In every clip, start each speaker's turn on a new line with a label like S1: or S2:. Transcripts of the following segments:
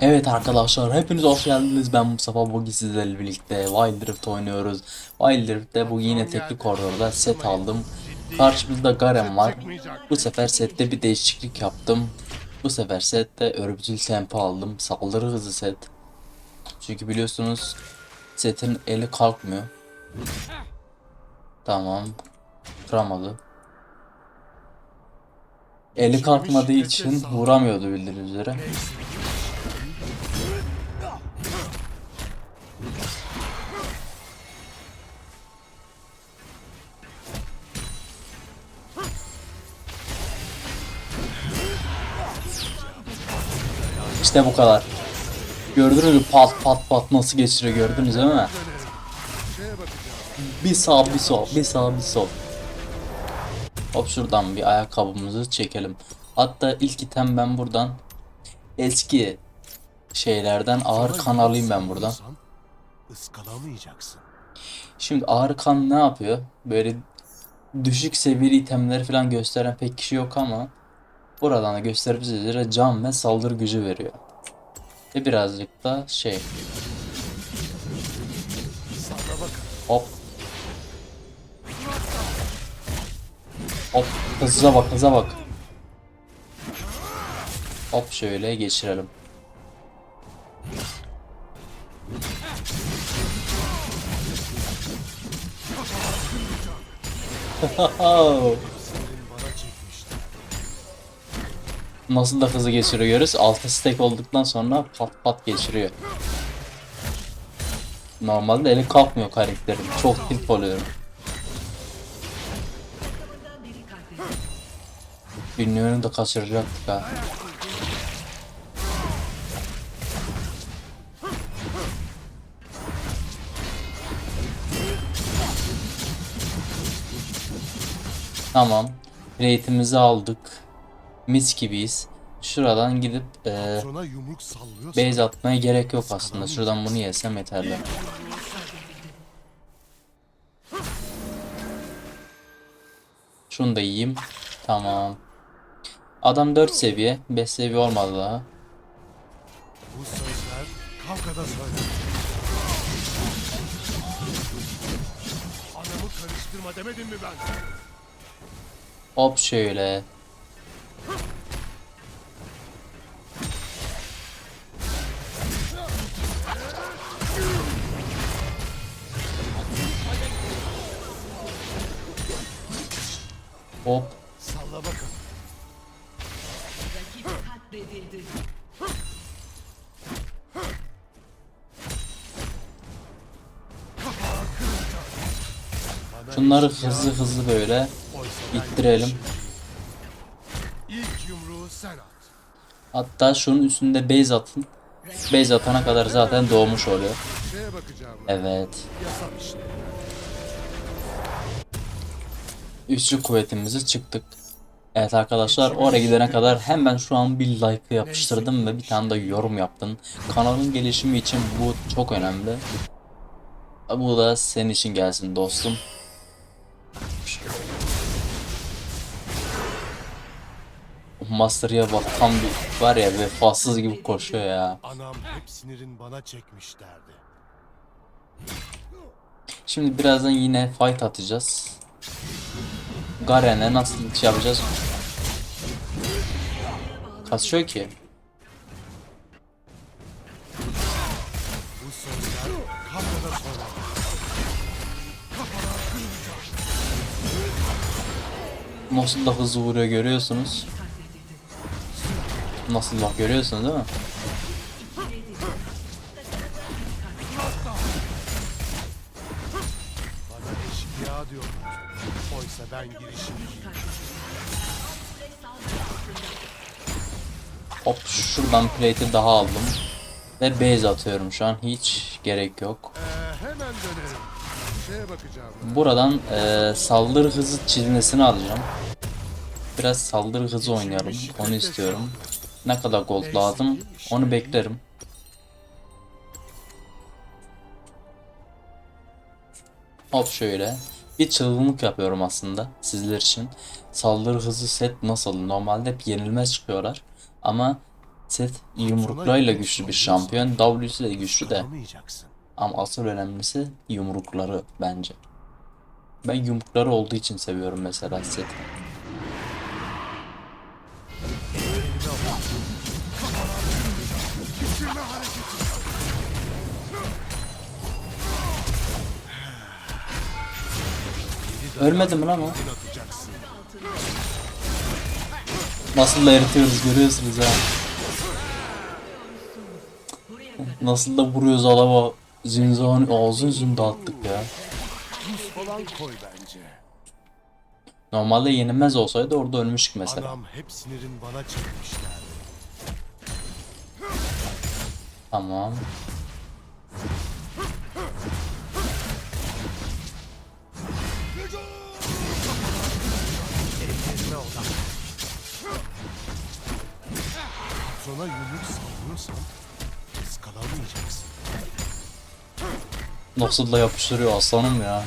S1: Evet arkadaşlar hepiniz hoş geldiniz. Ben Mustafa bugün sizlerle birlikte Wild Rift oynuyoruz. Wild Rift'te bugün yine tekli koridorda set aldım. Karşımızda Garen var. Bu sefer sette bir değişiklik yaptım. Bu sefer sette örümcül tempo aldım. Saldırı hızı set. Çünkü biliyorsunuz setin eli kalkmıyor. Tamam. Kıramadı. Eli kalkmadığı için vuramıyordu bildiğiniz üzere. İşte bu kadar. Gördünüz mü pat pat pat nasıl geçiriyor gördünüz değil mi? Bir sağ bir sol bir sağ bir sol. Hop şuradan bir ayakkabımızı çekelim. Hatta ilk item ben buradan eski şeylerden ağır kan alayım ben buradan. Şimdi ağır kan ne yapıyor? Böyle düşük seviyeli itemleri falan gösteren pek kişi yok ama buradan da gösterdiğimiz üzere can ve saldırı gücü veriyor. Ve birazcık da şey hop hop hızlıca bak hıza bak. Hop şöyle geçirelim. Nasıl da hızlı geçiriyor görüyoruz. Altı stack olduktan sonra pat pat geçiriyor. Normalde eli kalkmıyor karakterin. Çok tilt oluyorum. Bilmiyorum da kaçıracaktık ha. Tamam. Rate'imizi aldık. Mis gibiyiz. Şuradan gidip
S2: sallıyorsan
S1: base atmaya gerek yok aslında. Şuradan bunu yesem yeterli. Şunu da yiyeyim. Tamam. Adam 4 seviye. 5 seviye olmadı daha.
S2: bu sözler kavgada söylenir. Anamı karıştırma demedim mi ben?
S1: Hop şöyle. Hop.
S2: Salla bakın.
S3: katledildi.
S2: Bana
S1: Şunları hızlı hızlı böyle ittirelim. Hatta şunun üstünde base atın. Base atana kadar zaten doğmuş oluyor. Evet. Üçlü kuvvetimizi çıktık. Evet arkadaşlar oraya gidene kadar hemen şu an bir like yapıştırdım ve bir tane de yorum yaptım. Kanalın gelişimi için bu çok önemli. Bu da senin için gelsin dostum. Master'ya bak tam bir var ya vefasız gibi koşuyor ya.
S2: Anam hep sinirin bana çekmiş derdi.
S1: Şimdi birazdan yine fight atacağız. Garen'e nasıl şey yapacağız? Kasıyor ki. Nasıl da hızlı vuruyor görüyorsunuz. Nasıl bak görüyorsunuz değil mi?
S2: Bana eşkıya diyorlar. Oysa ben girişimciyim.
S1: Hop şuradan plate'i daha aldım. Ve base atıyorum şu an hiç gerek yok.
S2: Ee, hemen dönerim. Şeye bakacağım.
S1: Buradan eee, saldırı hızı çizmesini alacağım. Biraz saldırı hızı oynayalım. Onu istiyorum. Ne kadar gold lazım onu beklerim. Hop şöyle. Bir çılgınlık yapıyorum aslında sizler için. Saldırı hızı set nasıl? Normalde hep yenilmez çıkıyorlar. Ama Set yumruklarıyla güçlü bir şampiyon. W'si de güçlü de. Ama asıl önemlisi yumrukları bence. Ben yumrukları olduğu için seviyorum mesela set. Ölmedi mi lan o? Nasıl da eritiyoruz görüyorsunuz ha. Nasıl da vuruyoruz adama. Zinzan ağzın yüzünü dağıttık ya. Normalde yenilmez olsaydı orada ölmüştük mesela.
S2: Anam hep sinirin bana çekmişler.
S1: Tamam.
S2: Sonra yumruk savuruyorsan ıskalamayacaksın.
S1: Nasıl da yapıştırıyor aslanım ya.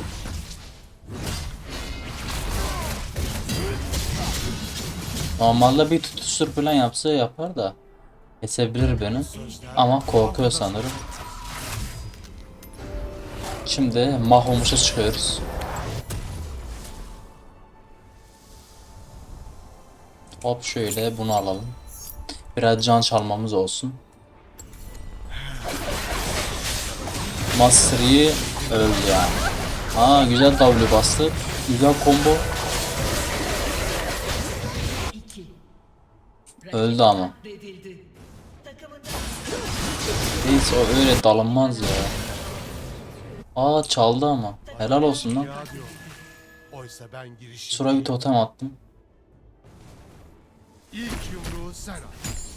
S1: Normalde bir tutuştur falan yapsa yapar da kesebilir beni. Ama korkuyor sanırım. Şimdi mahvolmuşa çıkıyoruz. Hop şöyle bunu alalım. Biraz can çalmamız olsun. Master Yi öldü yani. Aa güzel W bastı. Güzel combo. Öldü ama. Neyse o öyle dalınmaz ya. Aa çaldı ama. Helal olsun lan. Şuraya bir totem attım.
S2: İlk yumruğu sen at.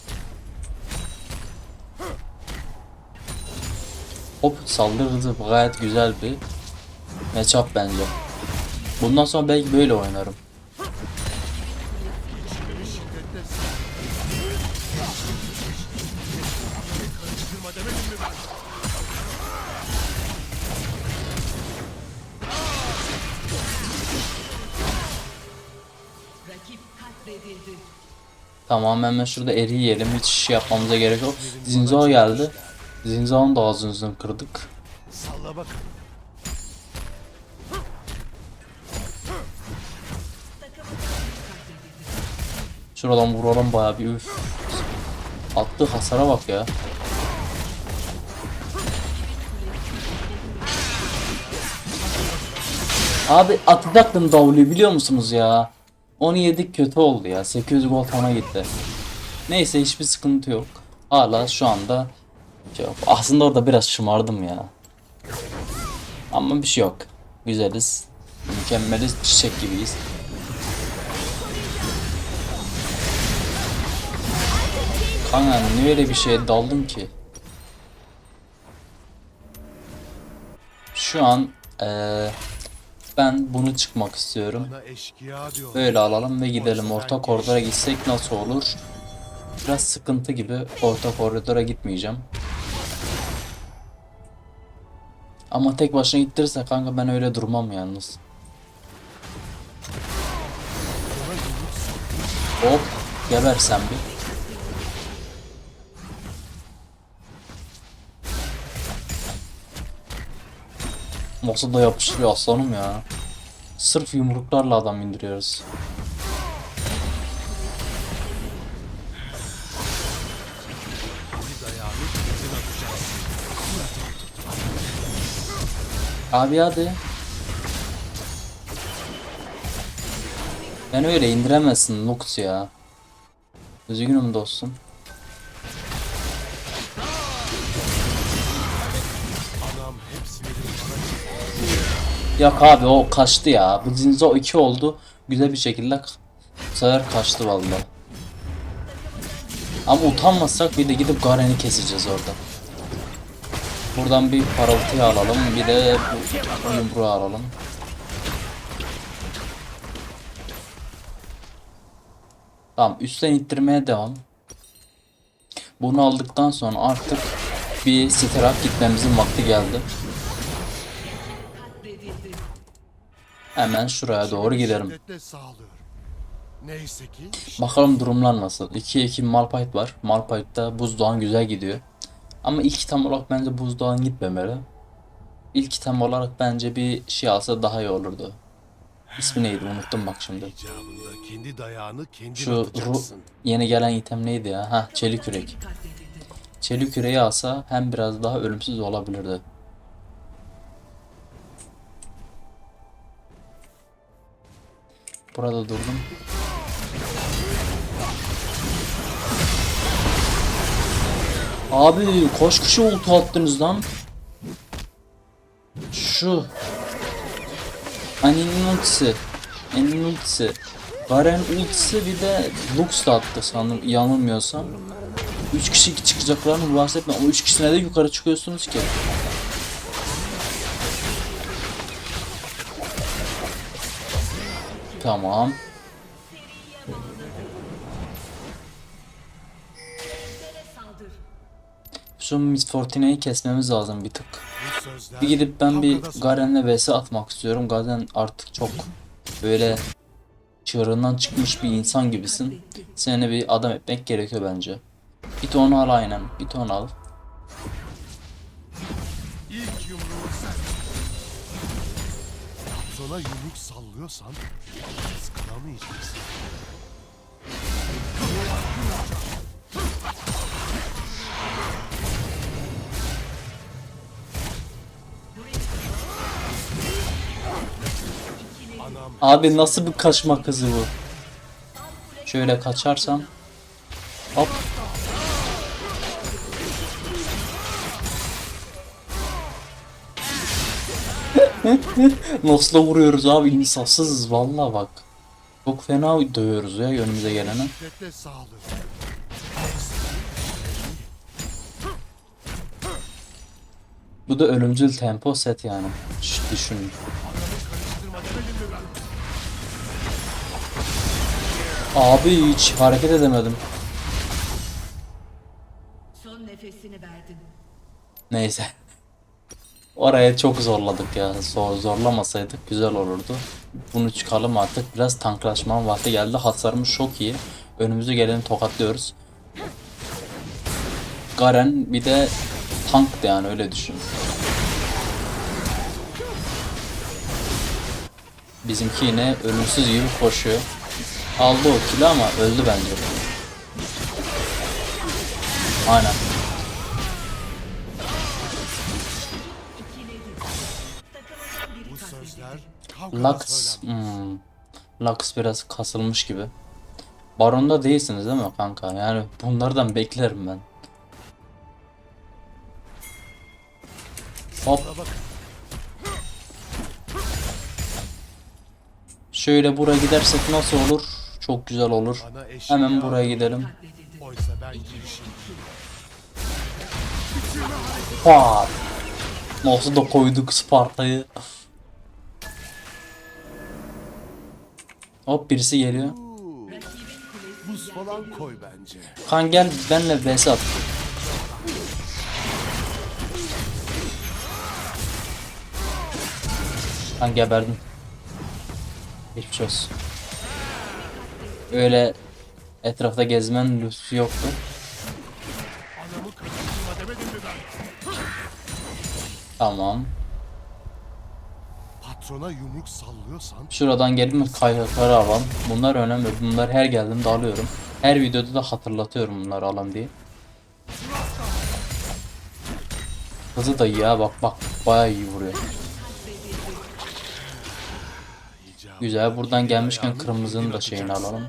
S1: Hop saldırdı. Gayet güzel bir matchup bence. Bundan sonra belki böyle oynarım. Tamam hemen şurada eri yiyelim. Hiç şey yapmamıza gerek yok. Zinzao geldi. Zinzao'nun da ağzını yüzünü kırdık.
S2: Salla bakalım.
S1: Şuradan vuralım bayağı bir üf. Attığı hasara bak ya. Abi atacaktım W'yu biliyor musunuz ya? Onu yedik kötü oldu ya. 800 gol ona gitti. Neyse hiçbir sıkıntı yok. Hala şu anda yok. Aslında orada biraz şımardım ya. Ama bir şey yok. Güzeliz. Mükemmeliz. Çiçek gibiyiz. Kanka niye öyle bir şeye daldın ki? Şu an eee, ben bunu çıkmak istiyorum. Böyle alalım ve gidelim. Orta koridora gitsek nasıl olur? Biraz sıkıntı gibi. Orta koridora gitmeyeceğim. Ama tek başına gittirirse kanka ben öyle durmam yalnız. Hop geber sen bir. Nasıl da yapıştırıyor aslanım ya. Sırf yumruklarla adam indiriyoruz. Abi hadi. Ben öyle indiremezsin Lux ya. Üzgünüm dostum. Yok abi o kaçtı ya. Bu Zinzo 2 oldu. Güzel bir şekilde bu sefer kaçtı vallahi. Ama utanmasak bir de gidip Garen'i keseceğiz orada. Buradan bir parıltıyı alalım. Bir de yumruğu alalım. Tamam üstten ittirmeye devam. Bunu aldıktan sonra artık bir siterak gitmemizin vakti geldi. Hemen şuraya doğru gidelim. Bakalım durumlar nasıl. 2'ye 2 Malphite var. Malphite'da buzdoğan güzel gidiyor. Ama ilk item olarak bence buzdoğan gitmemeli. İlk item olarak bence bir şey alsa daha iyi olurdu. İsmi neydi unuttum bak şimdi.
S2: kendi dayağını kendin
S1: Şu
S2: atacaksın.
S1: yeni gelen item neydi ya? Ha çelik yürek. Çelik yüreği alsa hem biraz daha ölümsüz olabilirdi. Burada durdum. Abi koş kişi ulti attınız lan. Şu. Aninin ultisi. Aninin ultisi. Garen ultisi bir de Lux da attı sanırım yanılmıyorsam. 3 kişi çıkacaklarını bahsetme. O 3 kişine de yukarı çıkıyorsunuz ki. Tamam. Şu Miss Fortuna'yı kesmemiz lazım bir tık. Bir gidip ben bir Garen'le vs atmak istiyorum. Garen artık çok böyle çığırından çıkmış bir insan gibisin. Seni bir adam etmek gerekiyor bence. Bir ton al aynen. Bir ton al.
S2: İlk yumruğu sen. Patrona yumruk sallıyorsan ıskalamayacaksın.
S1: Abi nasıl bir kaçma kızı bu? Şöyle kaçarsam. Hop. Nasıl vuruyoruz abi insafsızız vallahi bak. Çok fena dövüyoruz ya önümüze gelene. Bu da ölümcül tempo set yani. Şş, düşünün. Abi hiç hareket edemedim.
S3: Son nefesini verdin.
S1: Neyse. Oraya çok zorladık ya. Zor, zorlamasaydık güzel olurdu. Bunu çıkalım artık. Biraz tanklaşmanın vakti geldi. Hasarımız çok iyi. Önümüzü geleni tokatlıyoruz. Garen bir de tanktı yani öyle düşün. Bizimki yine ölümsüz gibi koşuyor. Aldı o kili ama öldü bence. Aynen. Lux, hmm. Lux biraz kasılmış gibi. Baron'da değilsiniz değil mi kanka? Yani bunlardan beklerim ben. Hop. Şöyle buraya gidersek nasıl olur? Çok güzel olur. Hemen buraya gidelim. Pat. Nasıl da koyduk Sparta'yı. Hop birisi geliyor.
S2: Buz falan koy bence.
S1: Kan gel benle vs at. Kan geberdim. Geçmiş olsun. Öyle etrafta gezmen lüksü yoktu. Tamam.
S2: Patrona yumruk sallıyorsan
S1: Şuradan gelip kaynakları alalım. Bunlar önemli. Bunlar her geldiğimde alıyorum. Her videoda da hatırlatıyorum bunları alalım diye. Hızı da iyi ya bak bak bayağı iyi vuruyor. Güzel buradan gelmişken kırmızının da şeyini alalım.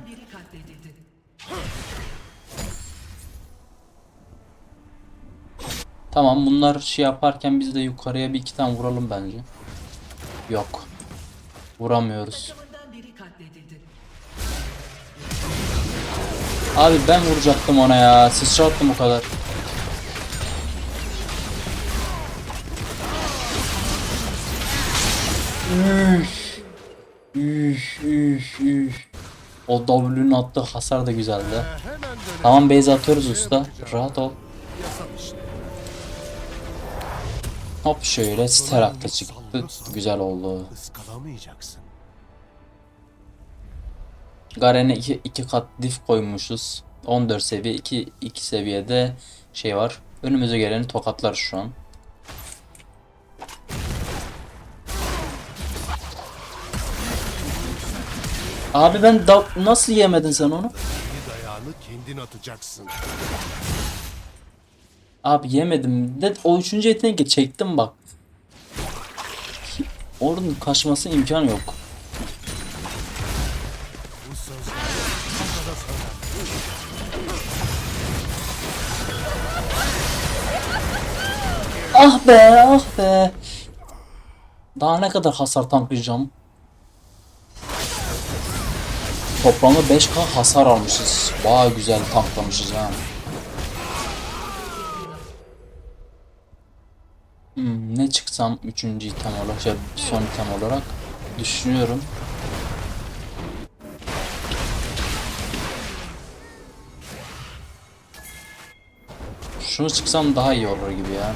S1: Tamam bunlar şey yaparken biz de yukarıya bir iki tane vuralım bence. Yok. Vuramıyoruz. Abi ben vuracaktım ona ya. Sıçrattım o kadar. Üf. Üf, üf, üf. O W'nun attığı hasar da güzeldi. Tamam base atıyoruz usta. Rahat ol. Hop şöyle sterak da çıktı. Güzel oldu. Garen'e iki, iki kat dif koymuşuz. 14 seviye 2 2 seviyede şey var. Önümüze geleni tokatlar şu an. Abi ben da nasıl yemedin sen onu?
S2: Bir dayağını kendin atacaksın.
S1: Abi yemedim. De o üçüncü yeteneği çektim bak. Onun kaçması imkan yok. Ah be ah be. Daha ne kadar hasar tanklayacağım? Toplamda 5k hasar almışız. Baya güzel tanklamışız ha. Hmm, ne çıksam 3. item olarak, şey, son item olarak düşünüyorum. Şunu çıksam daha iyi olur gibi ya.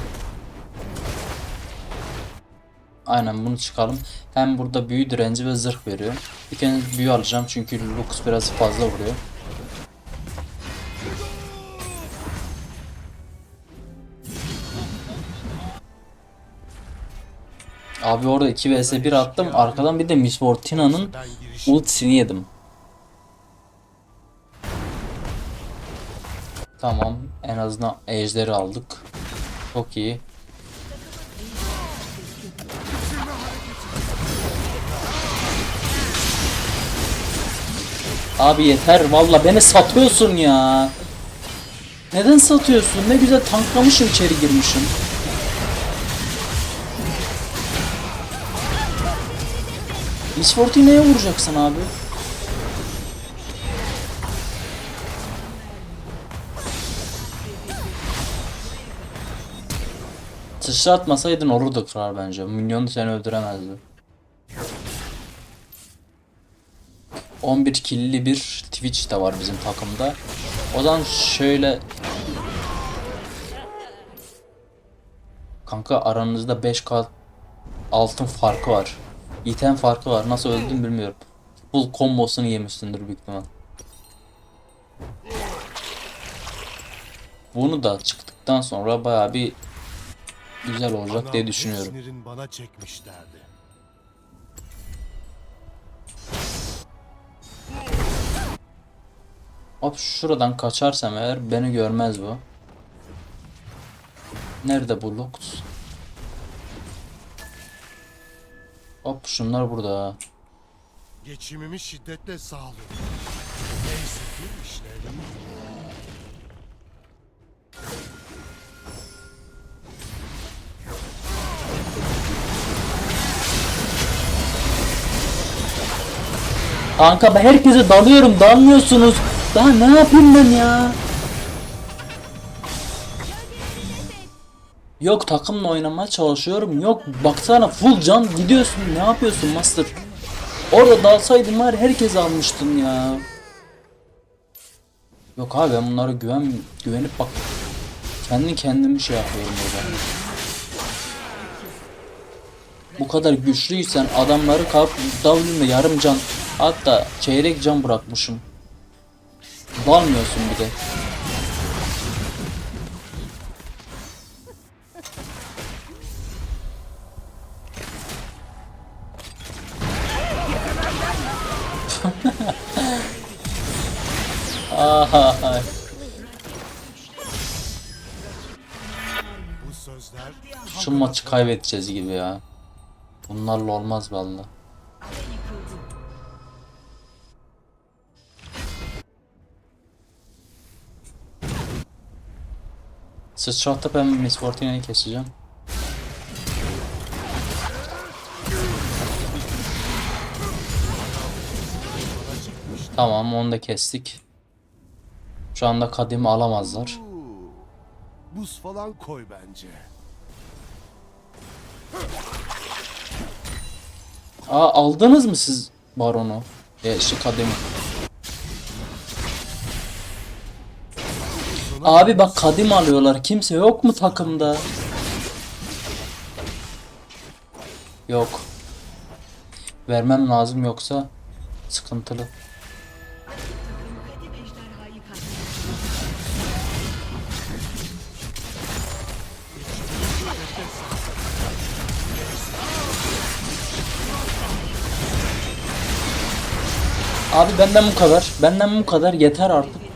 S1: Aynen bunu çıkalım. Hem burada büyü direnci ve zırh veriyor. Önce büyü alacağım çünkü Lux biraz fazla vuruyor. Abi orada 2 vs 1 attım. Arkadan bir de Miss Fortuna'nın ultisini yedim. Tamam. En azından ejderi aldık. Çok iyi. Abi yeter valla beni satıyorsun ya. Neden satıyorsun? Ne güzel tanklamışım içeri girmişim. Miss Fortuna'ya vuracaksın abi. Sıçratmasaydın olurdu kral bence. Minyonu seni öldüremezdi. 11 killi bir Twitch de var bizim takımda. O zaman şöyle Kanka aranızda 5k altın farkı var. İtem farkı var. Nasıl öldüm bilmiyorum. Full kombosunu yemişsindir büyük ihtimal. Bunu da çıktıktan sonra baya bir güzel olacak
S2: Anam
S1: diye düşünüyorum.
S2: Bana çekmiş
S1: Hop şuradan kaçarsam eğer beni görmez bu. Nerede bu Lux? Hop şunlar burada.
S2: Geçimimi şiddetle sağlıyorum. Neyse ki işlerim
S1: Kanka ben herkese dalıyorum dalmıyorsunuz. Daha ne yapayım ben ya? Yok takımla oynamaya çalışıyorum. Yok baksana full can gidiyorsun. Ne yapıyorsun Master? Orada dalsaydın var herkes almıştın ya. Yok abi ben bunlara güven güvenip bak kendi kendimi şey yapıyorum burada. Bu kadar güçlüysen adamları kalk W'nde yarım can hatta çeyrek can bırakmışım. Dalmıyorsun bir de.
S2: Sözler
S1: Şu maçı kaybedeceğiz gibi ya. Bunlarla olmaz valla. Sıçratıp ben Miss Fortuna'yı keseceğim. Tamam onu da kestik. Şu anda kadimi alamazlar.
S2: Buz falan koy bence.
S1: Aa aldınız mı siz baronu? E, şu kademi. Abi bak kadim alıyorlar. Kimse yok mu takımda? Yok. Vermem lazım yoksa sıkıntılı. Abi benden bu kadar. Benden bu kadar yeter artık.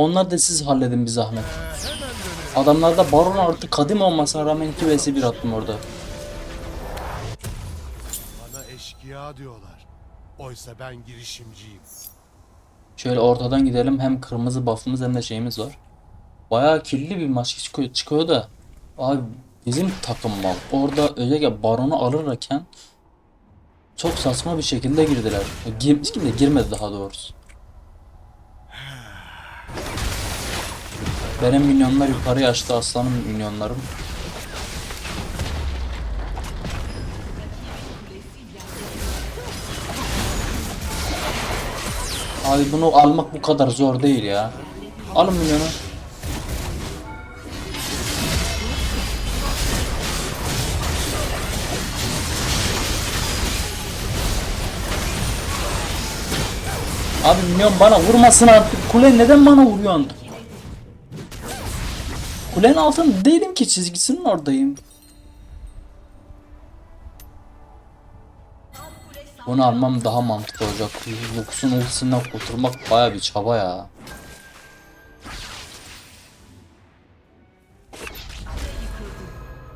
S1: Onlar da siz halledin bir zahmet. Adamlarda baron artık kadim olmasına rağmen 2 vs 1 attım orada.
S2: Bana eşkıya diyorlar. Oysa ben girişimciyim.
S1: Şöyle ortadan gidelim. Hem kırmızı buff'ımız hem de şeyimiz var. Bayağı kirli bir maç çıkıyor, çıkıyor da. Abi bizim takım mal. Orada özellikle baronu alırken çok saçma bir şekilde girdiler. Gir, kim de girmedi daha doğrusu. Benim minyonlar yukarı yaşlı aslanım minyonlarım. Abi bunu almak bu kadar zor değil ya. Alın minyonu. Abi minyon bana vurmasın artık. Kule neden bana vuruyorsun? Kulenin altında değilim ki çizgisinin oradayım. Bunu almam daha mantıklı olacak. Lux'un ultisinden kurtulmak baya bir çaba ya.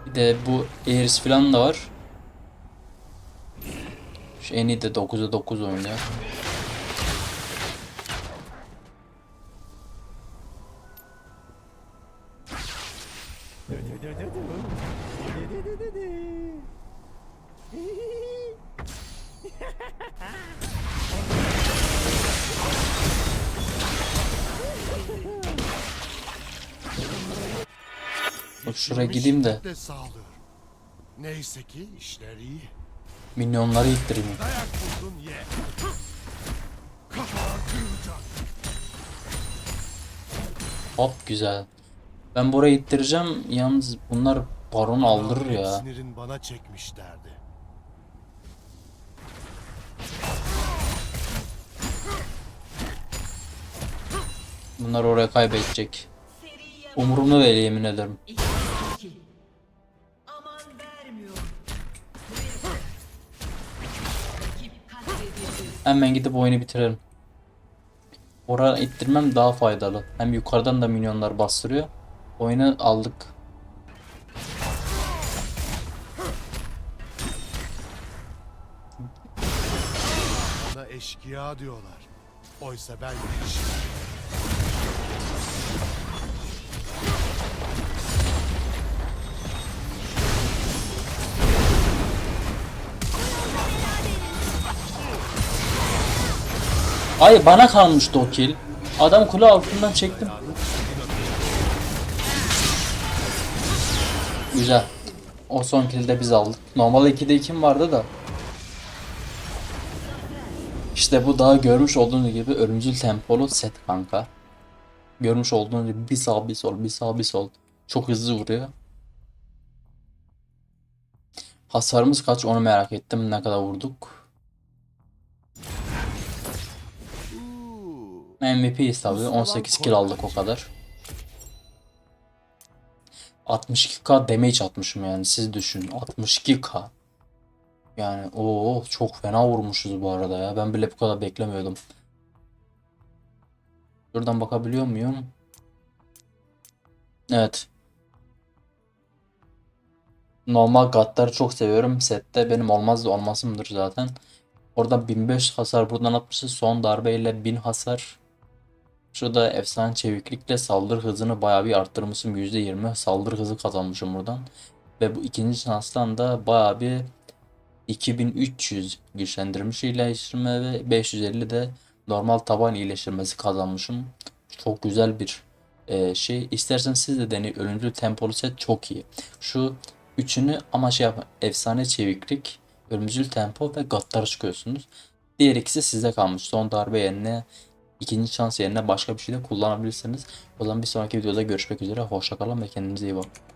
S1: Bir de bu Aeris falan da var. Şu en iyi de 9'a 9 oynuyor. Bak şuraya gideyim de
S2: De sağlıyorum. Neyse ki işler iyi.
S1: minyonları ittireyim.
S2: Dayak buldun ye. Kafa kırılacak.
S1: Hop güzel. Ben buraya ittireceğim. Yalnız bunlar baron aldırır ya.
S2: Sinirin bana çekmiş derdi.
S1: Bunlar oraya kaybedecek. Umurumda değil yemin ederim. Hemen gidip oyunu bitirelim. Oraya ittirmem daha faydalı. Hem yukarıdan da minyonlar bastırıyor. Oyunu aldık.
S2: Bana eşkıya diyorlar. Oysa ben girişimciyim.
S1: Ay bana kalmıştı o kill. Adam kule altından çektim. Güzel. O son kill'i de biz aldık. Normalde 2'de 2'm vardı da. İşte bu daha görmüş olduğunuz gibi ölümcül tempolu set kanka. Görmüş olduğunuz gibi bir sağ bir sol bir sağ bir sol. Çok hızlı vuruyor. Hasarımız kaç onu merak ettim. Ne kadar vurduk? MVP'yiz tabii. 18 kill aldık o kadar. 62k damage atmışım yani siz düşünün 62k. Yani o çok fena vurmuşuz bu arada ya. Ben bile bu kadar beklemiyordum. Şuradan bakabiliyor muyum? Evet. Normal gatları çok seviyorum. Sette benim olmaz olmasımdır zaten. Orada 1500 hasar buradan atmışız. Son darbeyle 1000 hasar. Şurada efsane çeviklikle saldırı hızını bayağı bir arttırmışım. %20 saldırı hızı kazanmışım buradan. Ve bu ikinci şanstan da bayağı bir 2300 güçlendirmiş iyileştirme ve 550 de normal taban iyileştirmesi kazanmışım. Çok güzel bir e, şey. İstersen siz de deneyin. Ölümcül tempolu set çok iyi. Şu üçünü ama şey yapın. Efsane çeviklik, ölümcül tempo ve gaddar çıkıyorsunuz. Diğer ikisi size kalmış. Son darbe yerine ikinci şans yerine başka bir şey de kullanabilirsiniz. O zaman bir sonraki videoda görüşmek üzere. Hoşçakalın ve kendinize iyi bakın.